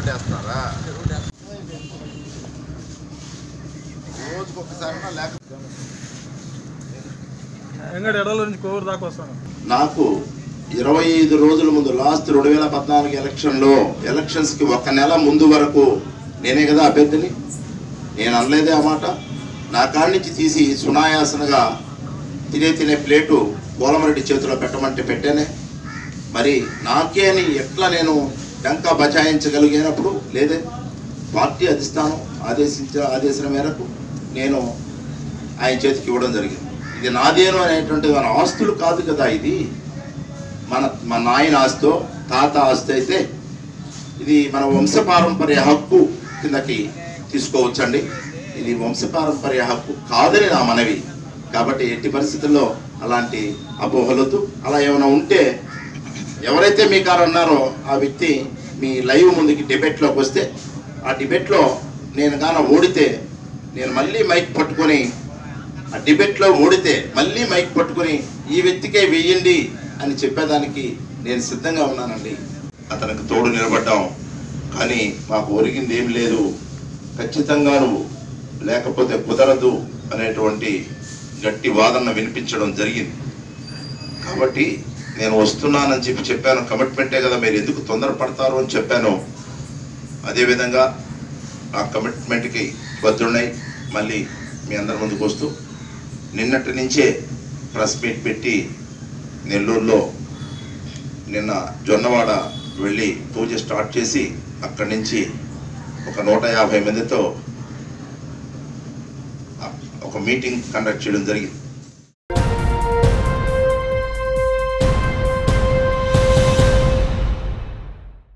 చేస్తున్నారా రోజుకి ఒకసారి నాకు ఇరవై ఐదు రోజుల ముందు లాస్ట్ రెండు వేల పద్నాలుగు ఎలక్షన్లో ఎలక్షన్స్కి ఒక నెల ముందు వరకు నేనే కదా అభ్యర్థిని? నేను అనలేదే ఆ మాట. నా కాడి నుంచి తీసి సునాయాసనగా తినే తినే ప్లేటు కోలమరెడ్డి చేతిలో పెట్టమంటే పెట్టానే. మరి నాకే అని ఎట్లా నేను డంకా బచాయించగలిగినప్పుడు లేదే పార్టీ అధిష్టానం ఆదేశించ ఆదేశం మేరకు నేను ఆయన చేతికి ఇవ్వడం జరిగింది. ఇది నాదేను అనేటువంటి మన ఆస్తులు కాదు కదా ఇది. మన మన నాయన ఆస్తో తాత ఆస్తి అయితే ఇది మన వంశపారంపర్య హక్కు కిందకి తీసుకోవచ్చండి. ఇది వంశపారంపర్య హక్కు కాదని నా మనవి. కాబట్టి ఎట్టి పరిస్థితుల్లో అలాంటి అపోహలతో అలా ఏమైనా ఉంటే ఎవరైతే మీ కారు అన్నారో ఆ వ్యక్తి మీ లైవ్ ముందుకి డిబేట్లోకి వస్తే ఆ డిబేట్లో నేను గాన ఓడితే నేను మళ్ళీ మైక్ పట్టుకొని ఆ డిబేట్లో ఓడితే మళ్ళీ మైక్ పట్టుకొని ఈ వ్యక్తికే వెయ్యండి అని చెప్పేదానికి నేను సిద్ధంగా ఉన్నానండి. అతనికి తోడు నిలబడ్డాం. కానీ మాకు ఒరిగింది ఏం లేదు. ఖచ్చితంగా నువ్వు లేకపోతే కుదరదు అనేటువంటి గట్టి వాదన వినిపించడం జరిగింది. కాబట్టి నేను వస్తున్నానని చెప్పి చెప్పాను. కమిట్మెంటే కదా మీరు ఎందుకు తొందరపడతారు అని చెప్పాను. అదేవిధంగా ఆ కమిట్మెంట్కి బద్దున్నాయి మళ్ళీ మీ అందరి ముందుకు వస్తూ నిన్నటి నుంచే ప్రెస్ మీట్ పెట్టి నెల్లూరులో నిన్న జొన్నవాడ వెళ్ళి పూజ స్టార్ట్ చేసి అక్కడి నుంచి ఒక నూట యాభై మందితో ఒక మీటింగ్ కండక్ట్ చేయడం జరిగింది.